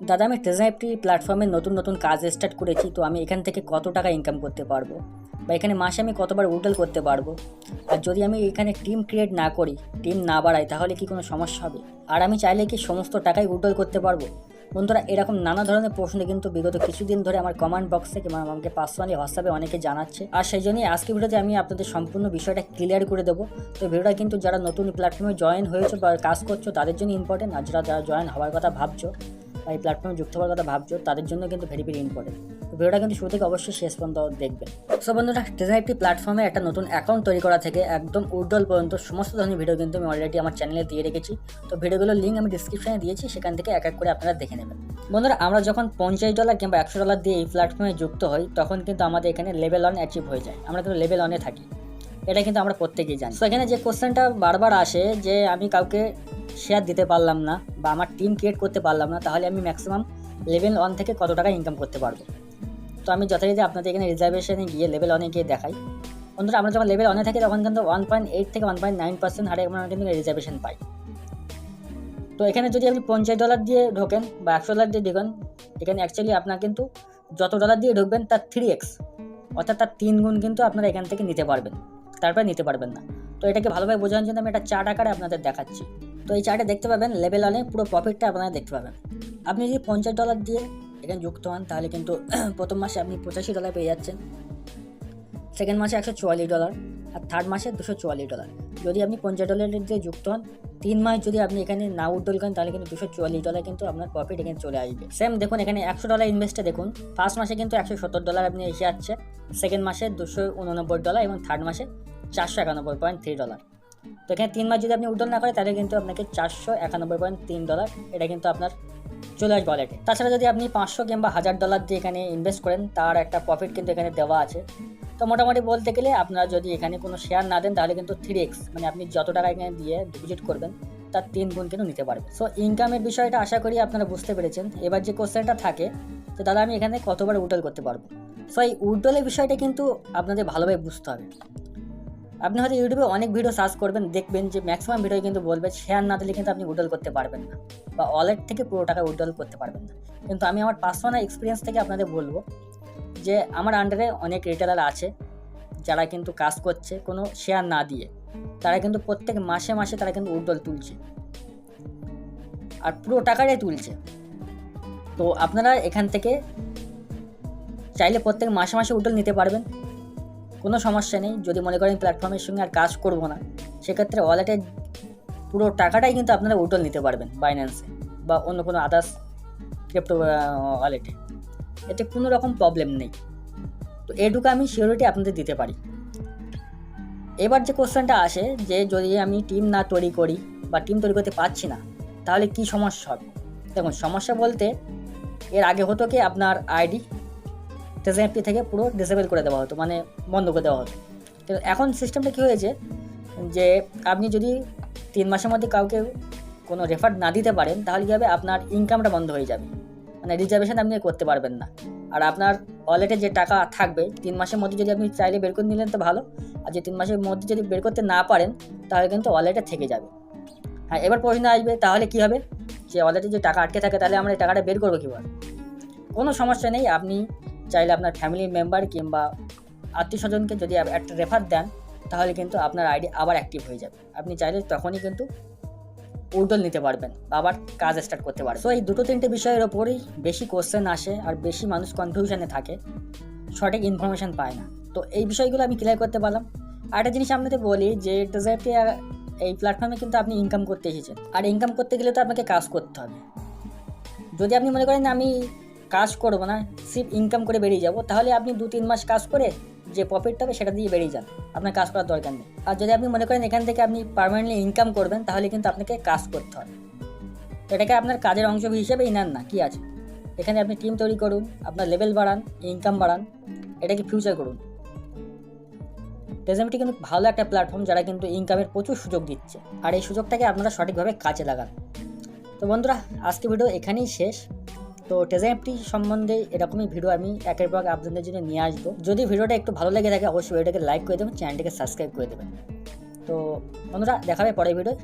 দাদা, আমি ট্রেজার একটি প্ল্যাটফর্মে নতুন নতুন কাজ স্টার্ট করেছি, তো আমি এখান থেকে কত টাকা ইনকাম করতে পারব? বা এখানে মাসে আমি কতবার উডল করতে পারব? আর যদি আমি এখানে টিম ক্রিয়েট না করি টিম না বাড়াই, তাহলে কি কোনো সমস্যা হবে? আর আমি চাইলে কি সমস্ত টাকাই উডল করতে পারব? বন্ধুরা, এরকম নানা ধরনের প্রশ্ন কিন্তু বিগত কিছুদিন ধরে আমার কমেন্ট বক্সে কিংবা আমাকে পার্সোনালি হোয়াটসঅ্যাপে অনেকে জানাচ্ছে। আর সেই জন্যই আজকে ভিডিওতে আমি আপনাদের সম্পূর্ণ বিষয়টা ক্লিয়ার করে দেবো। তো ভিডিওটা কিন্তু যারা নতুন প্ল্যাটফর্মে জয়েন হয়েছে বা কাজ করছ, তাদের জন্য ইম্পর্টেন্ট আর যারা যারা জয়েন হওয়ার কথা ভাবছ বা এই প্ল্যাটফর্মে যুক্ত হওয়ার কথা ভাবছ, তাদের জন্য কিন্তু ভেরি ভেরি ইম্পর্টেন্ট তো ভিডিওটা কিন্তু শুরু থেকে অবশ্যই শেষ পর্যন্ত দেখবেন সো বন্ধুরা একটি প্ল্যাটফর্মে একটা নতুন অ্যাকাউন্ট তৈরি করা থেকে একদম উডল পর্যন্ত সমস্ত ধরনের ভিডিও কিন্তু আমি অলরেডি আমার চ্যানেলে দিয়ে রেখেছি। তো ভিডিওগুলোর লিঙ্ক আমি ডিসক্রিপশনে দিয়েছি, সেখান থেকে এক এক করে আপনারা দেখে নেবেন। বন্ধুরা, আমরা যখন পঞ্চাশ ডলার কিংবা একশো ডলার দিয়ে এই প্ল্যাটফর্মে যুক্ত হই, তখন কিন্তু আমাদের এখানে লেভেল অন অ্যাচিভ হয়ে যায়। আমরা কিন্তু লেভেল অনে থাকি। এটা কিন্তু আমরা প্রত্যেকেই জানি। তো এখানে যে কোশ্চেনটা বারবার আসে যে আমি কাউকে শেয়ার দিতে পারলাম না বা আমার টিম ক্রিয়েট করতে পারলাম না, তাহলে আমি ম্যাক্সিমাম লেভেল ওয়ান থেকে কত টাকা ইনকাম করতে পারব? তো আমি যথারীতি আপনাদের এখানে রিজার্ভেশনে গিয়ে লেভেল ওয়ানে গিয়ে দেখাই। বন্ধুরা, আমরা যখন লেভেল ওয়ানে থাকি, তখন কিন্তু ওয়ান পয়েন্ট এইট থেকে ওয়ান পয়েন্ট নাইন পার্সেন্ট হারে আমরা কিন্তু রিজার্ভেশন পাই। তো এখানে যদি আপনি পঞ্চাশ ডলার দিয়ে ঢোকেন বা একশো ডলার দিয়ে ঢোকেন, এখানে অ্যাকচুয়ালি আপনার কিন্তু যত ডলার দিয়ে ঢুকবেন, তার থ্রি এক্স অর্থাৎ তার তিন গুণ কিন্তু আপনারা এখান থেকে নিতে পারবেন। তারপরে নিতে পারবেন না। তো এটাকে ভালোভাবে বোঝানোর জন্য আমি একটা চার্ট আকারে আপনাদের দেখাচ্ছি। তো এই চার্টে দেখতে পাবেন লেভেল ওয়ানে পুরো প্রফিটটা আপনারা দেখতে পাবেন। আপনি যদি পঞ্চাশ ডলার দিয়ে এখানে যুক্ত হন, তাহলে কিন্তু প্রথম মাসে আপনি পঁচাশি ডলার পেয়ে যাচ্ছেন। সেকেন্ড মাসে একশো চুয়াল্লিশ ডলার আর থার্ড মাসে দুশো চুয়াল্লিশ ডলার যদি আপনি পঞ্চাশ ডলার দিয়ে যুক্ত হন, তিন মাস যদি আপনি এখানে না উড্ডল করেন, তাহলে কিন্তু দুশো চুয়াল্লিশ ডলার কিন্তু আপনার প্রফিট এখানে চলে আসবে। সেম দেখুন, এখানে একশো ডলার ইনভেস্টে দেখুন ফার্স্ট মাসে কিন্তু একশো সত্তর ডলার আপনি এসে যাচ্ছে সেকেন্ড মাসে দুশো উননব্বই ডলার এবং থার্ড মাসে চারশো একানব্বই পয়েন্ট থ্রি ডলার তো এখানে তিন মাস যদি আপনি উড্ডল না করেন, তাহলে কিন্তু আপনাকে চারশো একানব্বই পয়েন্ট তিন ডলার এটা কিন্তু আপনার চলে আসবে ওয়ালেটে তাছাড়া যদি আপনি পাঁচশো কিংবা হাজার ডলার দিয়ে এখানে ইনভেস্ট করেন, তার একটা প্রফিট কিন্তু এখানে দেওয়া আছে। তো মোটামুটি বলতে গেলে আপনারা যদি এখানে কোনো শেয়ার না দেন, তাহলে কিন্তু থ্রি এক্স মানে আপনি যত টাকা এখানে দিয়ে ডিপোজিট করবেন, তার তিন গুণ কিন্তু নিতে পারবেন। সো ইনকামের বিষয়টা আশা করি আপনারা বুঝতে পেরেছেন। এবার যে কোশ্চেনটা থাকে, তো দাদা আমি এখানে কতবার উডল করতে পারব? সো এই উডলের বিষয়টা কিন্তু আপনাদের ভালোভাবে বুঝতে হবে। আপনি হয়তো ইউটিউবে অনেক ভিডিও সার্চ করবেন, দেখবেন যে ম্যাক্সিমাম ভিডিও কিন্তু বলবে শেয়ার না দিলে কিন্তু আপনি উডল করতে পারবেন না বা ওয়ালেট থেকে পুরো টাকা উডল করতে পারবেন না। কিন্তু আমি আমার পার্সোনাল এক্সপিরিয়েন্স থেকে আপনাদের বলব যে আমার আন্ডারে অনেক রিটেলার আছে যারা কিন্তু কাজ করছে কোনো শেয়ার না দিয়ে। তারা কিন্তু প্রত্যেক মাসে মাসে তারা কিন্তু উডল তুলছে। আর পুরো টাকাটাই তুলছে। তো আপনারা এখান থেকে চাইলে প্রত্যেক মাসে মাসে উডল নিতে পারবেন। কোনো সমস্যা নেই। যদি মনে করেন প্ল্যাটফর্মের সঙ্গে আর কাজ করব না, সেক্ষেত্রে ওয়ালেটের পুরো টাকাটাই কিন্তু আপনারা উডল নিতে পারবেন বাইন্যান্সে বা অন্য কোনো আদার্স ক্রিপ্টো ওয়ালেটে এতে কোনো রকম প্রবলেম নেই। তো এটুকু আমি সিওরিটি আপনাদের দিতে পারি। এবার যে কোশ্চেনটা আসে যে যদি আমি টিম না তৈরি করি বা টিম তৈরি করতে পারছি না, তাহলে কি সমস্যা হবে? দেখুন, সমস্যা বলতে এর আগে হতো কি আপনার আইডি টেজেন্টটি থেকে পুরো ডিসেবল করে দেওয়া হতো মানে বন্ধ করে দেওয়া হতো। তো এখন সিস্টেমটা কী হয়েছে যে আপনি যদি তিন মাসের মধ্যে কাউকে কোনো রেফার না দিতে পারেন, তাহলে কী হবে? আপনার ইনকামটা বন্ধ হয়ে যাবে। মানে রিজার্ভেশন আপনি করতে পারবেন না। আর আপনার ওয়ালেটে যে টাকা থাকবে, তিন মাসের মধ্যে যদি আপনি চাইলে বের করে নিলেন, তো ভালো। আর যে তিন মাসের মধ্যে যদি বের করতে না পারেন, তাহলে কিন্তু ওয়ালেটে থেকে যাবে। হ্যাঁ এবার প্রশ্ন আসবে, তাহলে কী হবে? যে ওয়ালেটে যে টাকা আটকে থাকে, তাহলে আমরা এই টাকাটা বের করব কীভাবে? কোনো সমস্যা নেই, আপনি চাইলে আপনার ফ্যামিলি মেম্বার কিংবা আত্মীয় স্বজনকে যদি একটা রেফার দেন, তাহলে কিন্তু আপনার আইডি আবার অ্যাক্টিভ হয়ে যাবে। আপনি চাইলে তখনই কিন্তু উল্টল নিতে পারবেন আবার কাজ স্টার্ট করতে পারবেন। তো এই দুটো তিনটে বিষয়ের ওপরেই বেশি কোশ্চেন আসে আর বেশি মানুষ কনফিউশনে থাকে, সঠিক ইনফরমেশান পায় না। তো এই বিষয়গুলো আমি ক্লিয়ার করতে পারলাম। আর একটা জিনিস আপনাদের বলি যে ডেজার্টে এই প্ল্যাটফর্মে কিন্তু আপনি ইনকাম করতে এসেছেন। আর ইনকাম করতে গেলে তো আপনাকে কাজ করতে হবে। যদি আপনি মনে করেন আমি কাজ করব না সিপ ইনকাম করে বেরিয়ে যাব, তাহলে আপনি দু তিন মাস কাজ করে যে প্রফিটটা হবে সেটা দিয়ে বেরিয়ে যান। আপনার কাজ করার দরকার নেই। আর যদি আপনি মনে করেন এখান থেকে আপনি পারমানেন্টলি ইনকাম করবেন, তাহলে কিন্তু আপনাকে কাজ করতে হবে। এটাকে আপনার কাজের অংশ হিসেবেই নেন না, কি আছে? এখানে আপনি টিম তৈরি করুন, আপনার লেভেল বাড়ান ইনকাম বাড়ান, এটাকে ফিউচার করুন। টেজেমটি কিন্তু ভালো একটা প্ল্যাটফর্ম যারা কিন্তু ইনকামের প্রচুর সুযোগ দিচ্ছে। আর এই সুযোগটাকে আপনারা সঠিকভাবে কাজে লাগান। তো বন্ধুরা, আজকে ভিডিও এখানেই শেষ। তো টেজেন্টটি সম্বন্ধে এরকমই ভিডিও আমি একের পর আপনাদের জন্য নিয়ে আসব। যদি ভিডিওটা একটু ভালো লেগে থাকে, অবশ্যই ভিডিওটাকে লাইক করে দেবেন চ্যানেলটিকে সাবস্ক্রাইব করে দেবেন। তো বন্ধুরা দেখাবে পরের ভিডিও